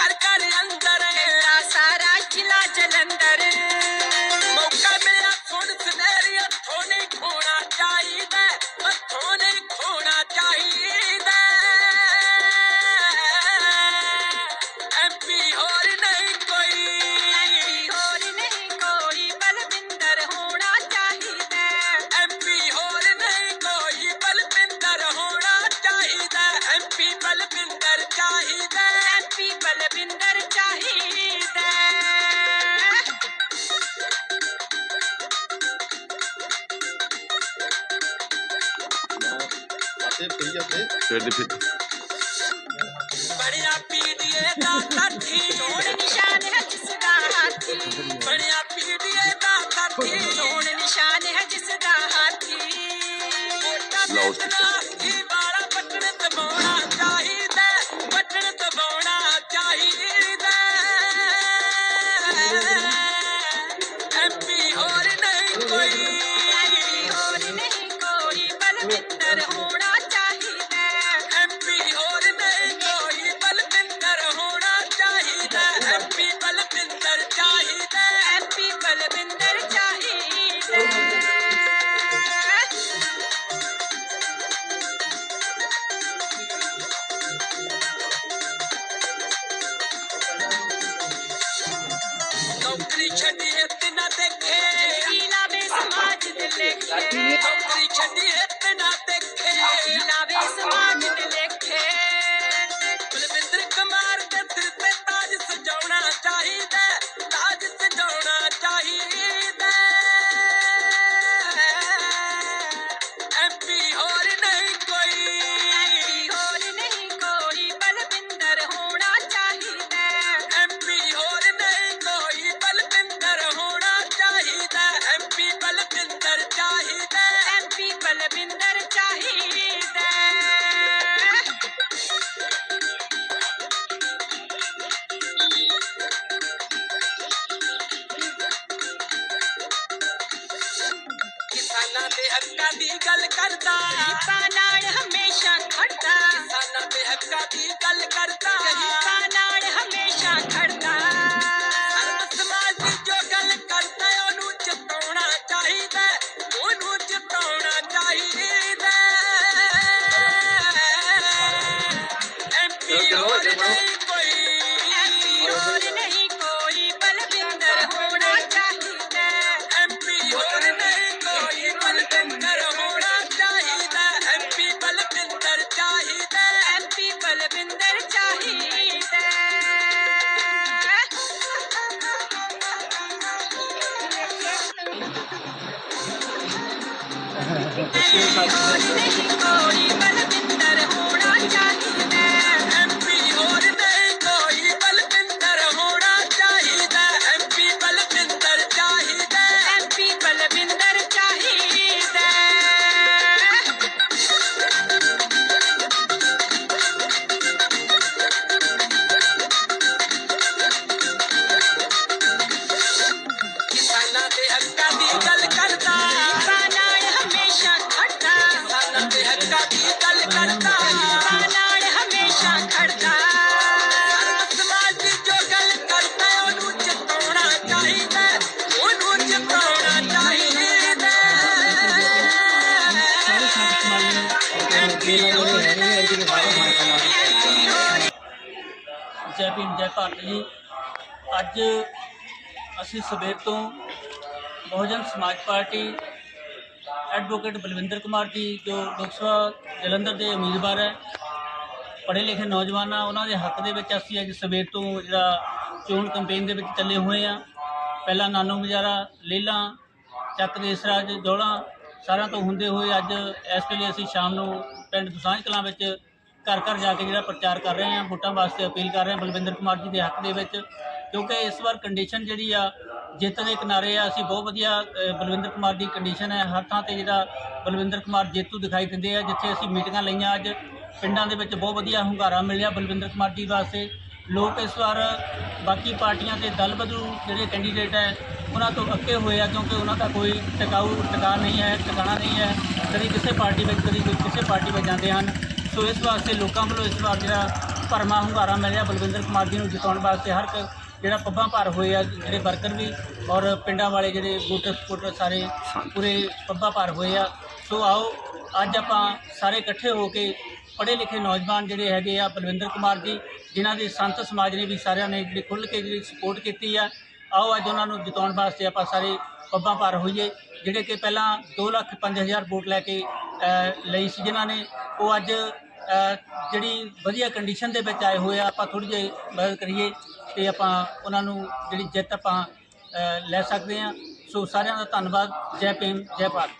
carcajear. ਤੇ ਪਈ ਆ ਤੇ ਫਿਰ ਦੀ ਫਿਰ ਬੜਿਆ ਪੀੜੀਏ ਦਾ ਕਾਠੀ ਚੋਣ ਨਿਸ਼ਾਨ ਹੈ ਜਿਸ ਦਾ ਹਾਥੀ। ਬੜਿਆ ਪੀੜੀਏ ਦਾ ਕਾਠੀ ਚੋਣ ਨਿਸ਼ਾਨ ਹੈ ਜਿਸ ਦਾ ਹਾਥੀ। ਲਓ सारी शरीयत न देखे समाज देखे ਕਿਸਾਨਾਂ ਦੇ ਹੱਕਾਂ ਦੀ ਗੱਲ ਕਰਦਾ ਗਰੀਬਾਂ ਨਾਲ ਹਮੇਸ਼ਾ ਖੜਦਾ ਕਿਸਾਨਾਂ ਦੇ ਹੱਕਾਂ ਦੀ ਗੱਲ ਕਰਦਾ ਗਰੀਬਾਂ ਨਾਲ ਹਮੇਸ਼ਾ ਖੜਦਾ ਸਰਬ ਸਮਾਜ ਦੀ ਜੋ ਗੱਲ ਕਰਦਾ ਉਹਨੂੰ ਜਿਤਾਉਣਾ ਚਾਹੀਦਾ ਉਹਨੂੰ ਜਿਤਾਉਣਾ ਚਾਹੀਦਾ 一个人一个人一个人 ਜੈ ਭੀਮ, ਜੈ ਭਾਰਤ ਜੀ। ਅੱਜ ਅਸੀਂ ਸਵੇਰ ਤੋਂ ਬਹੁਜਨ ਸਮਾਜ ਪਾਰਟੀ ਐਡਵੋਕੇਟ ਬਲਵਿੰਦਰ ਕੁਮਾਰ ਜੀ, ਜੋ ਲੋਕ ਸਭਾ ਜਲੰਧਰ ਦੇ ਉਮੀਦਵਾਰ ਹੈ, ਪੜ੍ਹੇ ਲਿਖੇ ਨੌਜਵਾਨ ਆ, ਉਹਨਾਂ ਦੇ ਹੱਕ ਦੇ ਵਿੱਚ ਅਸੀਂ ਅੱਜ ਸਵੇਰ ਤੋਂ ਜਿਹੜਾ ਚੋਣ ਕੈਂਪੇਨ ਦੇ ਵਿੱਚ ਚੱਲੇ ਹੋਏ ਆ। ਪਹਿਲਾਂ ਨਾਨੋ ਗੁਜ਼ਾਰਾ, ਲੇਲਾ, ਚੱਕ ਦੇਸਰਾਜ, ਜੋਲਾ, ਸਾਰਿਆਂ ਤੋਂ ਹੁੰਦੇ ਹੋਏ ਅੱਜ ਇਸ ਵੇਲੇ ਅਸੀਂ ਸ਼ਾਮ ਨੂੰ ਪਿੰਡ ਦੁਸਾਂਝ ਕਲਾਂ ਵਿੱਚ ਘਰ ਘਰ ਜਾ ਕੇ ਜਿਹੜਾ ਪ੍ਰਚਾਰ ਕਰ ਰਹੇ ਹਾਂ, ਵੋਟਾਂ ਵਾਸਤੇ ਅਪੀਲ ਕਰ ਰਹੇ ਹਾਂ ਬਲਵਿੰਦਰ ਕੁਮਾਰ ਜੀ ਦੇ ਹੱਕ ਦੇ ਵਿੱਚ, ਕਿਉਂਕਿ ਇਸ ਵਾਰ ਕੰਡੀਸ਼ਨ ਜਿਹੜੀ ਆ, ਜਿੱਤ ਦੇ ਕਿਨਾਰੇ ਆ, ਅਸੀਂ ਬਹੁਤ ਵਧੀਆ ਬਲਵਿੰਦਰ ਕੁਮਾਰ ਦੀ ਕੰਡੀਸ਼ਨ ਹੈ। ਹਰ ਥਾਂ ਤੇ ਜਿਹੜਾ ਬਲਵਿੰਦਰ ਕੁਮਾਰ ਜੇਤੂ ਦਿਖਾਈ ਦਿੰਦੇ ਆ, ਜਿੱਥੇ ਅਸੀਂ ਮੀਟਿੰਗਾਂ ਲਈਆਂ ਅੱਜ, ਪਿੰਡਾਂ ਦੇ ਵਿੱਚ ਬਹੁਤ ਵਧੀਆ ਹੁੰਗਾਰਾ ਮਿਲਿਆ ਬਲਵਿੰਦਰ ਕੁਮਾਰ ਜੀ ਵਾਸਤੇ। ਲੋਕ ਇਸ ਵਾਰ ਬਾਕੀ ਪਾਰਟੀਆਂ ਦੇ ਦਲ ਬਦਲੂ ਜਿਹੜੇ ਕੈਂਡੀਡੇਟ ਹੈ, ਉਹਨਾਂ ਤੋਂ ਅੱਕੇ ਹੋਏ ਆ, ਕਿਉਂਕਿ ਉਹਨਾਂ ਦਾ ਕੋਈ ਟਿਕਾਊ, ਟਿਕਾ ਨਹੀਂ ਹੈ, ਟਿਕਾਣਾ ਨਹੀਂ ਹੈ। ਕਦੀ ਕਿਸੇ ਪਾਰਟੀ ਵਿੱਚ, ਕਦੀ ਕੋਈ ਕਿਸੇ ਪਾਰਟੀ ਵਿੱਚ ਜਾਂਦੇ ਹਨ। ਸੋ ਇਸ ਵਾਸਤੇ ਲੋਕਾਂ ਵੱਲੋਂ ਇਸ ਵਾਰ ਜਿਹੜਾ ਭਰਮਾ ਹੁੰਗਾਰਾ ਮਿਲਿਆ, ਬਲਵਿੰਦਰ ਕੁਮਾਰ ਜੀ ਨੂੰ ਜਿਤਾਉਣ ਵਾਸਤੇ ਹਰ ਇੱਕ ਜਿਹੜਾ ਪੱਬਾਂ ਭਰ ਹੋਏ ਆ, ਜਿਹੜੇ ਵਰਕਰ ਵੀ ਔਰ ਪਿੰਡਾਂ ਵਾਲੇ ਜਿਹੜੇ ਵੋਟਰ ਸਪੋਰਟਰ ਸਾਰੇ ਪੂਰੇ ਪੱਬਾਂ ਭਰ ਹੋਏ ਆ। ਸੋ ਆਓ, ਅੱਜ ਆਪਾਂ ਸਾਰੇ ਇਕੱਠੇ ਹੋ ਕੇ ਪੜ੍ਹੇ ਲਿਖੇ ਨੌਜਵਾਨ ਜਿਹੜੇ ਹੈਗੇ ਆ, ਬਲਵਿੰਦਰ ਕੁਮਾਰ ਜੀ, ਜਿਨ੍ਹਾਂ ਦੇ ਸੰਤ ਸਮਾਜ ਨੇ ਵੀ ਸਾਰਿਆਂ ਨੇ ਜਿਹੜੀ ਖੁੱਲ੍ਹ ਕੇ ਜਿਹੜੀ ਸਪੋਰਟ ਕੀਤੀ ਆ, ਆਓ ਅੱਜ ਉਹਨਾਂ ਨੂੰ ਜਿਤਾਉਣ ਵਾਸਤੇ ਆਪਾਂ ਸਾਰੇ ਪੱਬਾਂ ਭਾਰ ਹੋਈਏ ਜਿਹੜੇ ਕਿ ਪਹਿਲਾਂ 2 ਲੱਖ 5000 ਵੋਟ ਲੈ ਕੇ ਲਈ ਸੀ ਜਿਨ੍ਹਾਂ ਨੇ, ਉਹ ਅੱਜ ਜਿਹੜੀ ਵਧੀਆ ਕੰਡੀਸ਼ਨ ਦੇ ਵਿੱਚ ਆਏ ਹੋਏ ਆ, ਆਪਾਂ ਥੋੜੀ ਜਿਹੀ ਮਦਦ ਕਰੀਏ ਤੇ ਆਪਾਂ ਉਹਨਾਂ ਨੂੰ ਜਿਹੜੀ ਜਿੱਤ ਆਪਾਂ ਲੈ ਸਕਦੇ ਆ ਸੋ ਸਾਰਿਆਂ ਦਾ ਧੰਨਵਾਦ, ਜੈ ਭੀਮ, ਜੈ ਭਾਰਤ।